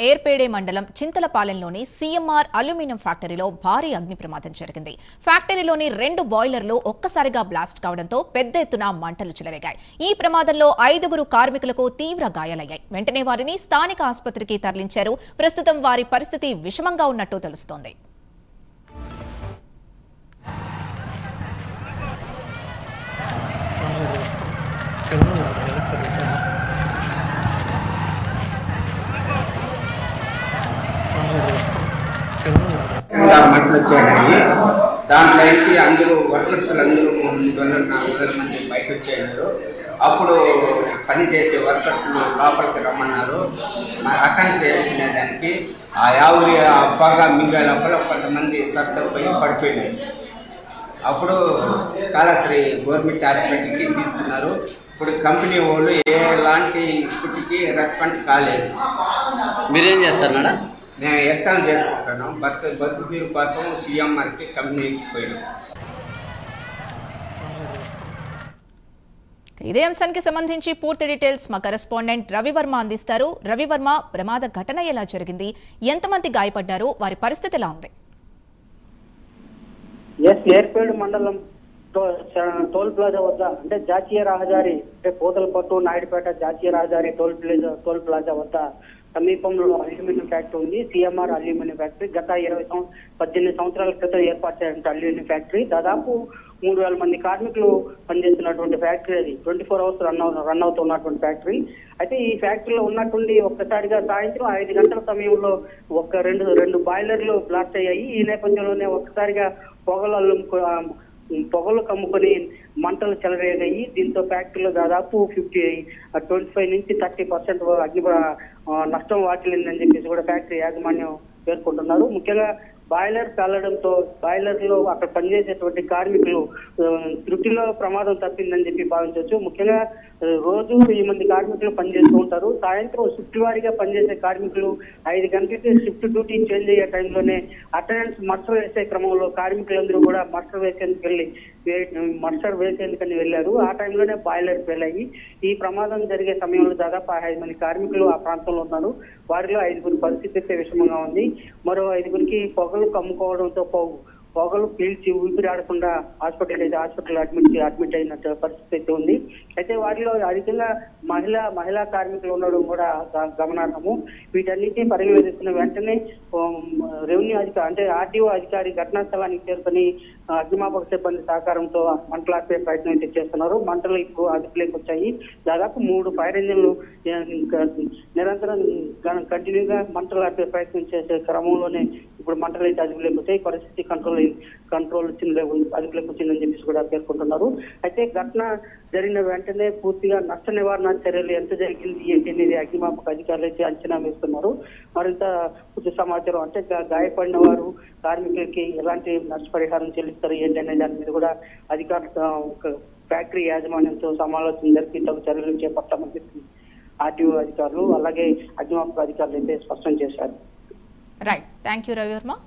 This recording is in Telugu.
ఏర్పేడే మండలం చింతలపాలెంలోని సీఎంఆర్ అల్యూమినియం ఫ్యాక్టరీలో భారీ అగ్ని ప్రమాదం జరిగింది. ఫ్యాక్టరీలోని రెండు బాయిలర్లు ఒక్కసారిగా బ్లాస్ట్ కావడంతో పెద్ద ఎత్తున మంటలు చెలరేగాయి. ఈ ప్రమాదంలో ఐదుగురు కార్మికులకు తీవ్ర గాయాలయ్యాయి. వెంటనే వారిని స్థానిక ఆసుపత్రికి తరలించారు. ప్రస్తుతం వారి పరిస్థితి విషమంగా ఉన్నట్టు తెలుస్తోంది. మంటలు వచ్చాయి దాంట్లో నుంచి అందరూ వర్కర్స్లు అందరూ మూడు వందల నాలుగు వందల మంది బయట వచ్చేసారు అప్పుడు పని చేసే వర్కర్స్ లోపలికి రమ్మన్నారు. అటెండ్ చేసుకునే దానికి ఆ యావరి అబ్బాగా మింగే లోపల కొంతమంది సర్దపోయి పడిపోయినాయి అప్పుడు కాళశ్రీ గవర్నమెంట్ హాస్పిటల్కి తీసుకున్నారు. ఇప్పుడు కంపెనీ వాళ్ళు ఎలాంటి ఇప్పటికీ రెస్పాండ్ కాలేదు. మీరేం చేస్తారు మేడం? నేను ఎగ్జామ్ చేసుకుంటాను. బతు బతుకు తీరు కోసం సీఎంఆర్కి కంపెనీకి పోయినాం ఇదే అంశానికి సంబంధించి పూర్తి డీటెయిల్స్ మా కరెస్పాండెంట్ రవివర్మ అందిస్తారు. రవివర్మ ప్రమాద ఘటన ఎలా జరిగింది? ఎంతమంది గాయపడ్డారు? వారి పరిస్థితి ఎలా ఉంది? ఎస్ ఏర్పేడు మండలం టోల్ ప్లాజా వద్ద అంటే జాతీయ రహదారి అంటే పోతలపట్టు నాయుడుపేట జాతీయ రహదారి టోల్ ప్లాజా టోల్ ప్లాజా వద్ద సమీపంలో అల్యూమినియం ఫ్యాక్టరీ ఉంది. CMR aluminium factory. గత ఇరవై పద్దెనిమిది సంవత్సరాల క్రితం ఏర్పాటు చేసిన అల్యూమినియం ఫ్యాక్టరీ. దాదాపు మూడు వేల మంది కార్మికులు పనిచేస్తున్నటువంటి ఫ్యాక్టరీ అది. Twenty four hours run run అవుతున్నటువంటి ఫ్యాక్టరీ. అయితే ఈ ఫ్యాక్టరీలో ఉన్నటువంటి ఒక్కసారిగా సాయంత్రం ఐదు గంటల సమయంలో ఒక రెండు రెండు బాయిలర్లు బ్లాస్ట్ అయ్యాయి. ఈ నేపథ్యంలోనే ఒక్కసారిగా పొగలు అల్లు పొగలు కమ్ముకొని మంటలు చెలరేగాయి. దీంతో ఫ్యాక్టరీలో దాదాపు ఫిఫ్టీ ట్వంటీ ఫైవ్ నుంచి థర్టీ పర్సెంట్ అగ్ని నష్టం వాటిల్లిందని చెప్పేసి కూడా ఫ్యాక్టరీ యాజమాన్యం పేర్కొంటున్నారు. ముఖ్యంగా బాయిలర్ కాలడంతో బాయిలర్లో అక్కడ పనిచేసేటువంటి కార్మికులు ఆ, త్రుటిలో ప్రమాదం తప్పిందని చెప్పి భావించవచ్చు. ముఖ్యంగా రోజు ఈ మంది కార్మికులు పనిచేస్తూ ఉంటారు. సాయంత్రం షిఫ్ట్ వారీగా పనిచేసే కార్మికులు ఐదు గంటలకి షిఫ్ట్ డ్యూటీ చేంజ్ అయ్యే టైంలోనే అటెండెన్స్ మర్సర్ వేసే క్రమంలో కార్మికులందరూ కూడా మర్సర్ వేసేందుకు వెళ్ళి మర్సర్ వేసేందుకని వెళ్ళారు. ఆ టైంలోనే బాయిలర్ ఫెయిల్ అయ్యి ఈ ప్రమాదం జరిగే సమయంలో దాదాపు ఐదు మంది కార్మికులు ఆ ప్రాంతంలో ఉన్నారు. వారిలో ఐదుగురి పరిస్థితి అయితే విషమంగా ఉంది. మరో ఐదుగురికి పొగలు కమ్ముకోవడంతో పొగ- పొగలు పీల్చి ఊపిరాడకుండా హాస్పిటల్ అయితే హాస్పిటల్ అడ్మిట్ అడ్మిట్ అయినట్టు పరిస్థితి అయితే ఉంది. అయితే వారిలో అధికంగా మహిళా మహిళా కార్మికులు ఉండడం కూడా గ- గమనార్హము. వీటన్నిటిని పరిగణిస్తున్న వెంటనే రెవెన్యూ అధికారి అంటే ఆర్టీఓ అధికారి ఘటనా స్థలానికి చేరుకొని అగ్నిమాపక సిబ్బంది సహకారంతో మంటలు ఆపే ప్రయత్నం అయితే చేస్తున్నారు. మంటలు ఇప్పుడు అదుపులోకి వచ్చాయి దాదాపు మూడు ఫైర్ ఇంజిన్లు నిరంతరం కంటిన్యూగా మంటలు ఆపే ప్రయత్నం చేసే క్రమంలోనే ఇప్పుడు మంటలు అయితే అదుపు లేకపోతే పరిస్థితి కంట్రోల్ కంట్రోల్ వచ్చింది అదుపులోకి వచ్చిందని చెప్పేసి కూడా పేర్కొంటున్నారు. అయితే ఘటన జరిగిన వెంటనే పూర్తిగా నష్ట నివారణ చర్యలు ఎంత జరిగింది ఏంటి అనేది అగ్నిమాపక అధికారులు అయితే అంచనా వేస్తున్నారు. మరింత పూర్తి సమాచారం అంటే గాయపడిన వారు కార్మికులకి ఎలాంటి నష్టపరిహారం చెల్లిస్తారు ఏంటి అనే దాని మీద కూడా అధికారులు ఒక ఫ్యాక్టరీ యాజమాన్యంతో సమాలోచన జరిపి తగు చర్యలు చేపట్టామని చెప్పింది ఆర్టీఓ అధికారులు అలాగే అగ్నిమాపక అధికారులు అయితే స్పష్టం చేశారు. Right. Thank you, Ravirma.